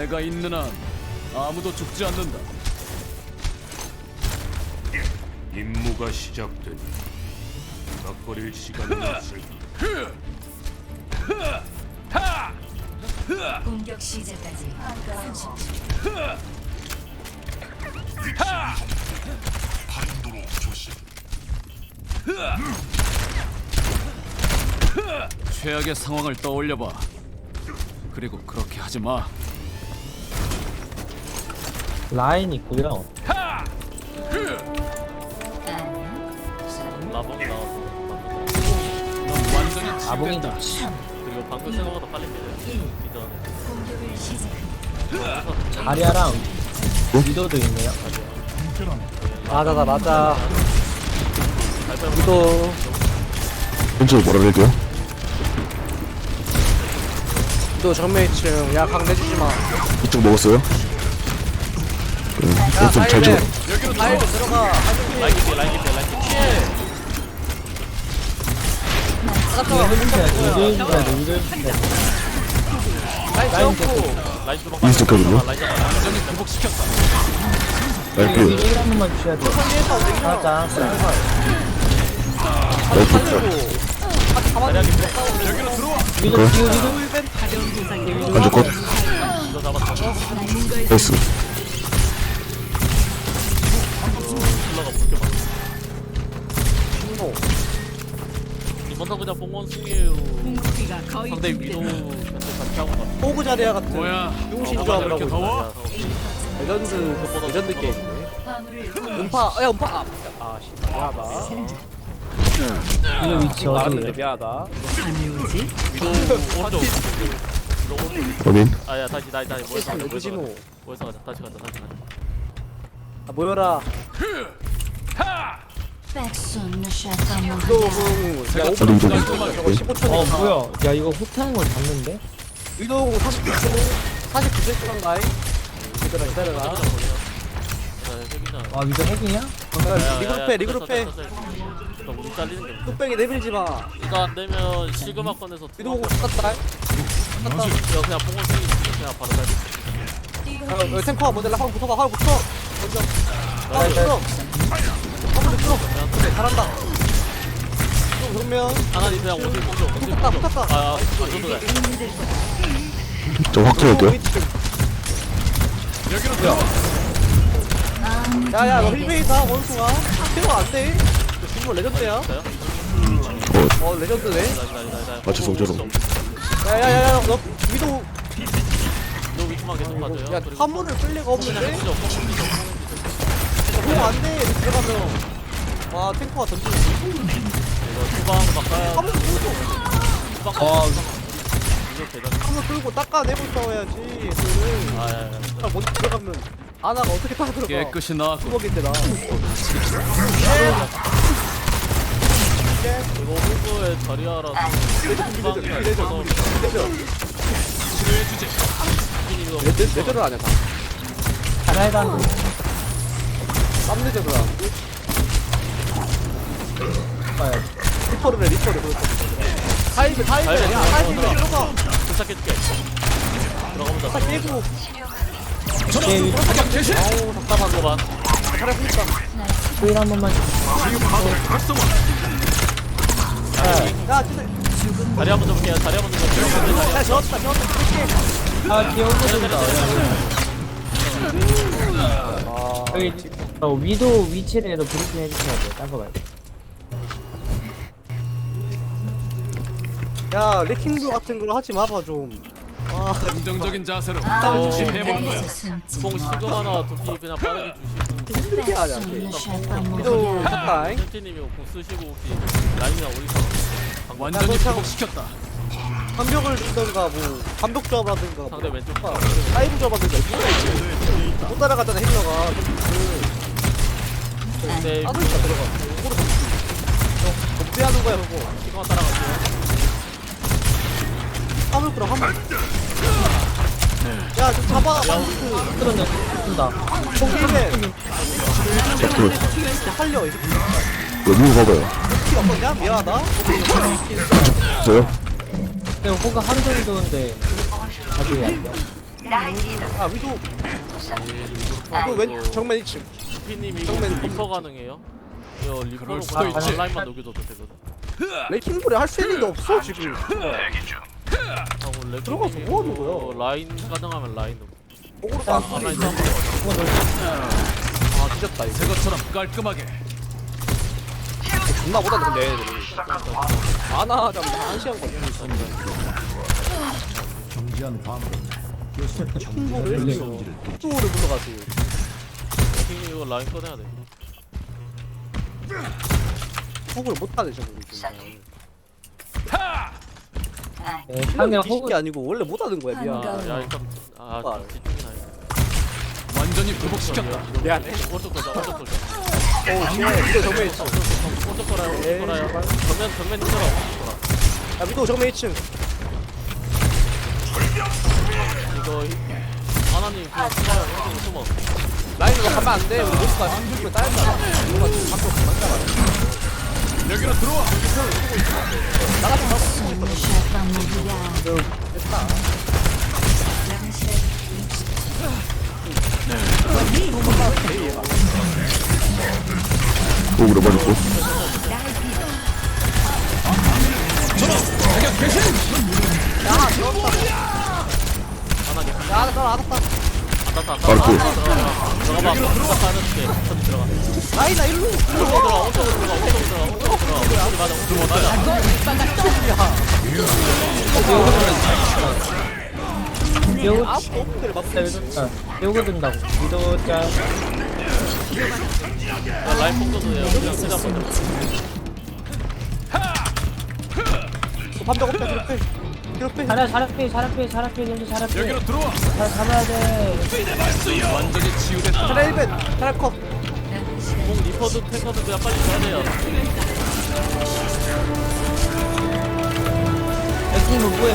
내가 있는 한 아무도 죽지 않는다. 임무가 시작되니 막거릴 시간은 없을 공격 시작까지 30초. 최악의 상황을 떠올려봐. 그리고 그렇게 하지 마. 라인 있고요. 마법 나왔어. 넌 완전히 아봉이다. 그리고 방금 생각보다 빨리 밀어요. 이전에. 공격을 시작합니다. 아리아랑 위도도 있네요. 맞아 나 맞아 이도 왼쪽 뭐라 그럴게요? 이도 정면 2층 야강 내주지 마 이쪽 먹었어요? 네, 야, 좀잘 들어가 깊이. 위도 해주셔야 돼. 위도 해주셔야 돼. 위도 해주셔야 돼. 라인 점프 라인 주방 인스턴 거든요? 라인 잡아. 완전히 회복시켰다. 라이프, 위도 힐한 번만 주셔야 돼. 알았다. 라이프, 깊이. 위도 그래. 위도 위도. 안쪽 컷. 이거. 나이스. 상대 위도 견제 하고 가. 호구 자리야 같은 뭐야? 용신 너가 조합을 이렇게 하고 더워? 레전드 레전드 게임이네 화물을 음파 야 음파 아, 아 씨 미안하다 위도 위치 말았는데 어디? 미안하다 위도 오른쪽. 위도 오른쪽. 어민. 아야 다시 다시 다시 모여서 가자. 모여서 가자. 모여서 가자. 다시 가자. 다시 가자. 아 모여라 Personne 저도 네. 15초니까 어 뭐야? 야 이거 호타는 걸 잡는데? 공 49초 49초 동안 가이 기다려 핵이잖아. 아 위도 핵이냐? 야, 리그룹 해 리그룹해. 뚝배기 내밀지 마 이거 안 되면 시그마 꺼내서 이도 공 땄다 땄다 이거 그냥 뽕원 승이 그냥 바로 달리. 야, 탱커가 모델라 화물 붙어봐 화물 붙어 먼저 끌어 화물 끌어 그래 잘한다 또 그러면 하나님 그냥 뽕줘. 오질 붙었다. 붙었다 아, 아, 저도 돼. 저 확정할게요. 야야 너 힐베이다 원숭아 태워 안 돼 너 중국 레전드야 있어요? 어 레전드네. 아, 죄송, 죄송. 야야야야 너 위도 너 위치만 계속 맞아요. 야 그리고 화물을 끌 리가 없는데 그냥. 그거 안돼 들어가면 와 탱커가 던지는 이거 후방 바꿔야 화물 끌고. 후방 어 이거 대단. 화물 끌고 닦아내고 싸워야지 그거를. 아, 야, 야. 아, 먼저 들어가면 아나가 어떻게 다 들어가? 깨끗이 나왔고 수박인데 나. 이거 후보에 자리하라. 후방이나 레전 있어서 치료해주지. 이거 레전 레전을 아니야 다. 잘해단 쌈레전을 봐요. 리퍼를 해 리퍼를 타이밍 타이밍, 야 타이밍 들어가 도착해줄게. 들어가보자. 딱 깨고 제 위도 아우 답답한 이거 봐. 잘했으니까 힐한 번만 주세요. 야 진짜 자리 한번 잡을게요. 자리 한번 잡을게요. 야 저었다 저었다 아 귀여운 거 준다. 여기 어, 위도 위치를 해서 브리핑 해주셔야 돼요. 딴거 말고. 야 레킹볼 같은 걸 하지 마봐 좀. 아, 긍정적인 자세로. 어, 해보는 거야. 뽕 시금 하나 두피 그냥 빠르게 주시고. mon 위도 regard. 쳤다잉 센티님이 공 쓰시고 혹시 라인이나 오리사 완전히 회복시켰다. 반벽을 주던가 뭐 반벽 조합을 하든가 상대 왼쪽 뭐 사이브 조합 하든가 이거 있지. 못 따라가잖아 힐러가. 네. 따로 있다 들어가. 오고로 복제하는 거야 그거. 시그마 따라갈게요 화물 끌어 화물 야좀 잡아. 끌어내 준다. 포기해 그, 살려 이 이거 밀고 가봐요. 피 없었냐? 미안하다. 있어요? 근데 호가 하루 종일 도는데 자주 해야 돼요. 아 위도. 이거 왼 정면 2층 피님이 정면 이거 리퍼 가능해요? 이거 리퍼로 그냥 있지. 라인만 녹여줘도 되거든 레이킹볼에 할 수 있는 게 없어 지금 하고 레 들어가서 뭐 하는 거야? 라인 가능하면 라인 녹 목으로 아딱 라인 땀아 뒤졌다 이거 새 것처럼 깔끔하게. 존나 못하네 근데 애들이 아나 하자면 한 시간 걸려 킹볼을 쪽으로 불러가지고 피님 이거 라인 꺼내야 돼 폭을 못하네 저거 지금 네, 상대 비식이 호그 아니고 원래 못 하는 거야 미안. 한가운. 야 일단 아 아. 뒤쪽이 나야 완전히 회복시켰다. 미안해. 오른쪽 돌자 오른쪽 돌자. 오 쉣. 이거 정면 2층 오른쪽 돌아요 오른쪽 돌아요 정면 정면 힘들어 야 위도 정면 2층 이거 하나님 그냥 숨어요. 오른쪽으로 숨어. 라인으로 가면 안 돼. 우리 모스가 힘들면 따였잖아 이거가 지금 밖으로 가만잖아 여기로 들어와. Chefão mundial. 오그로 버리고. 야 알았다 알았다 안 닿다 안 알았고. 닿다 들어가봐 들어가 하는데 천천히 들어가 라인아 일로 오른쪽으로 들어가 오른쪽으로 들어가 오른쪽으로 들어가 오른쪽으로 들어가 오른쪽으로 맞아 오른쪽으로 맞아 요거 아막 아, 요거 든다고 야, 라인 폭도도 돼요 그냥 그냥 먼저 반벽 없다 그렇게 그렇게 잘해 잘해 잘해 잘해 연주 잘해. 여기로 들어와. 잘 잡아야 돼. 완전히 치유됐다. 트레이벤 트래커 공 리퍼도 탱커도 그냥 빨리 줘야 돼요. 애킹 뭐해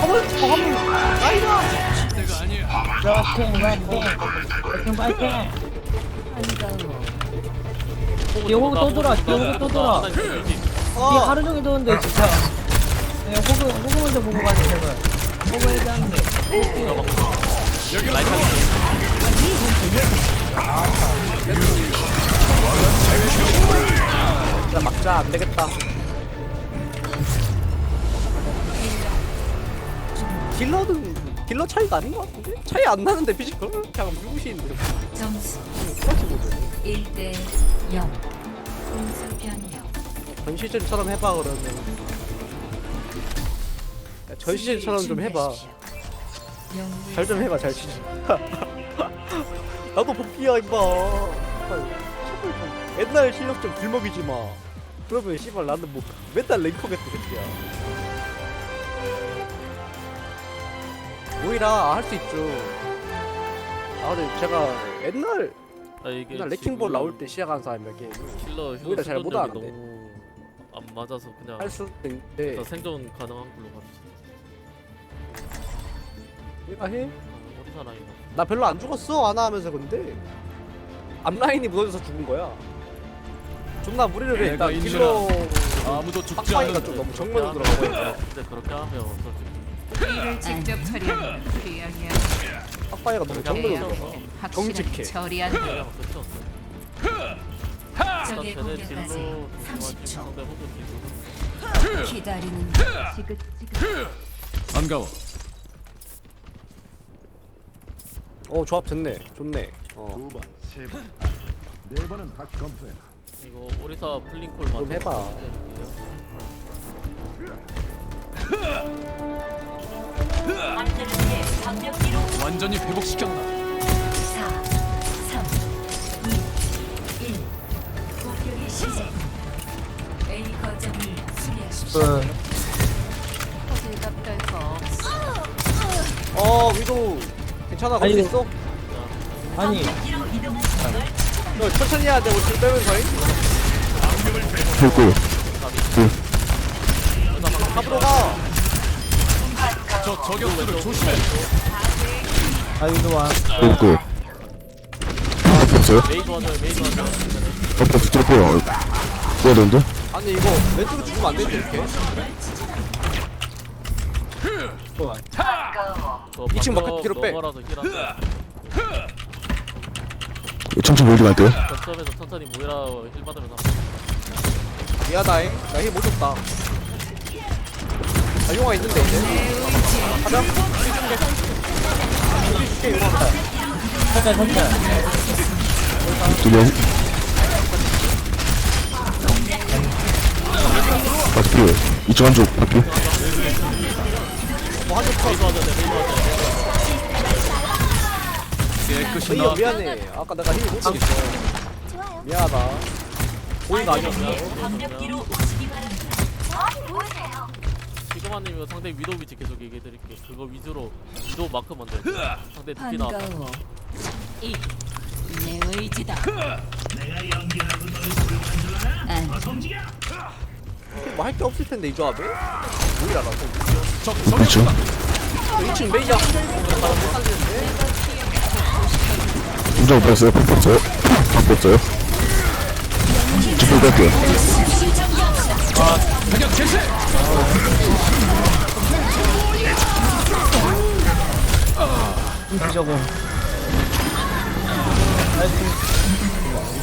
화물 화물. 라인아 때가 아니야. 러킹 러킹 애킹 파이팅. 요거 또 돌아, 요거 또 돌아. 이 어. 하루 종일 도는데 진짜 네, 호그 호그 먼저 보고 가자 제발 호그. 타기 자 막자 안 되겠다 딜러는 딜러 차이가 아닌 것 같은데 차이 안 나는데 피지컬 그냥 뮤시인데 점수 똑같이 보죠 1대 0. 공수 변형. 전 시즌처럼 해봐 그러면 야, 전 시즌처럼 좀 해봐. 잘 좀 해봐 잘 치지 나도 복귀야 임마. 제발 좀 옛날 실력 좀 들먹이지 마. 그러면 씨발 나는 뭐 맨날 랭커겠다 새끼야. 오히려 할수 있죠. 아 근데 제가 옛날 아 이게 옛날 레킹볼 나올 때 시작한 사람이야 게임 킬러 오히려 잘 못하는데. 너무 안 맞아서 그냥 할 수도 있는데. 생존 가능한 걸로 갑시다 내가 해? 아, 어디 사나이나 나 별로 안 죽었어 아나 하면서 근데 앞라인이 무너져서 죽은 거야 존나 무리를 해 일단. 딜러 아무도 죽지 빡빡이가. 좀 너무 정면으로 들어가고 있어 근데 그렇게 하면 어떨지 일을 직접 처리하는 빡빡이가 너무 정면으로 들어가 정직해. 확실하게 처리하는 그냥 끝이 없어 적의 쟤네 공격까지 딜로 30초. 상대 호구 딜로 기다리는 반가워. 어 조합 됐네 좋네 어 이거 오리사 플링콜 좀 맞아 해봐. 완전히 회복시켰다. 4, 3, 2, 1. 공격이 시작. A 거점을 호들갑 떨거 없어 어 위도 괜찮아 거기 아니, 있어? 아니 너 천천히 해야 돼 우리 딜 빼면서 잉? 했고. 잡으러 가 저 저격수를 조심해. 아이도 와 했고. 없어요? 없어, 진짜 보여. 뭐야 되는데? 아니 이거 왼쪽으로 죽으면 안 되는데 이렇게 저2 층 방금 바깥 뒤로 빼. 힐한다 천천히 몰지 갈게요. 거점에서 천천히 모이라 힐 받으면서 미안다잉 나힐못 줬다 아 용화 있는데 이제 가자 천천히 천천히 두 명. 바스 필요해. 이쪽 한쪽 바퀴. 뭐 한쪽 컷 깨끗이 이거 나 미안해. 아까 내가 힐못 줬어. 미안하다 보이가 아니었어 지금아님이 상대 위도 위치 계속 얘기해드릴게요. 그거 위주로 위도 마크 먼저. 상대 두피 나왔다. 반가워. 이 내 의지다. 아니, 뭐할게 없을 텐데 이 조합에? 뭐이라고 그렇죠. 2층 메이저 못 혼자 뺐어요. 팍 뺐어요. 팍 뺐어요. 집을 뺄게요.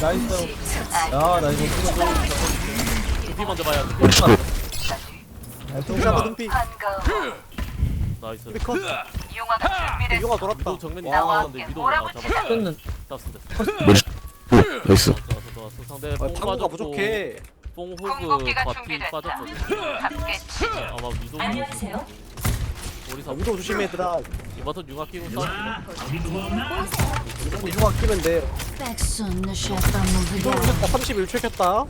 나이스 나이스 야나 이거 두피 먼저 봐야 돼 용사가 눈피 나이스 눈피 컷 용화 돌았다 위도 정면 와, 나왔는데 위도 나 잡았어 잡았습니다 머리. 오, 나이스. 좋았어 좋았어 상대 아, 뽕 방구가 빠졌고 부족해 뽕 호그 바티 빠졌거든 아마 위도 안녕하세요. 우리 아, 사 위도 조심해 얘들아 이마터 융화 끼고 싸웁니다 용화 끼면 돼 Personne ne cherche à me regarder. 31초 켰다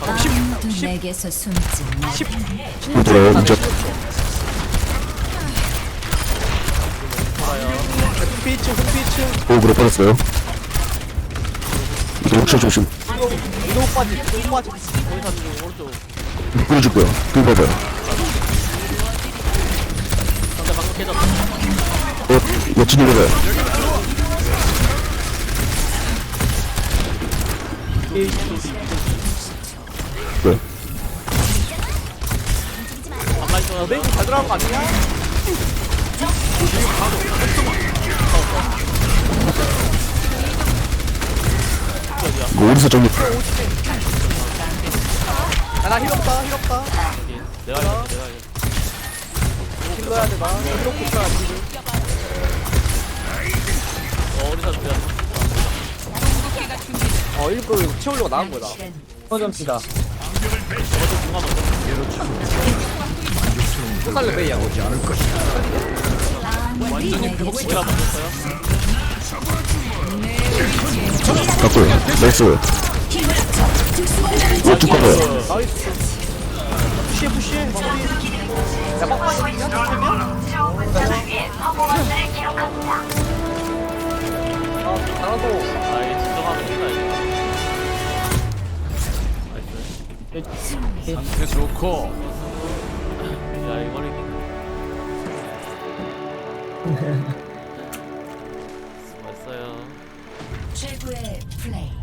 아무도 내게서 숨지 마. 또 돌아요. 문자. 눈 피 2층 눈피 2층 오, 그래 빠졌어요. 이거 혹시 조심. 위도 빠지 위도 빠지 우리 사진 중 오른쪽 끊어줄 거야. 그 받아요. 상대 방금 깨졌어 어, 이거 진입 받아요. 네. 앞라인 좋아서 메이저 잘 들어간 거 아니야? 이거 어디서 정리? 아나 힐 없다 힐 없다. 여기 내가 이겼어 내가 이겼어 힐 넣어야 돼나 힐 없고 있잖아 지금 어 사진 내가 어 일부러 채우려고 나간 거다. 또 살려 메이야 완전히 먼저 써요 바꿔요. 나이스. 가봐요. 나이스 푸시해 푸시해 상태 좋고 야 이거를 최고의 플레이.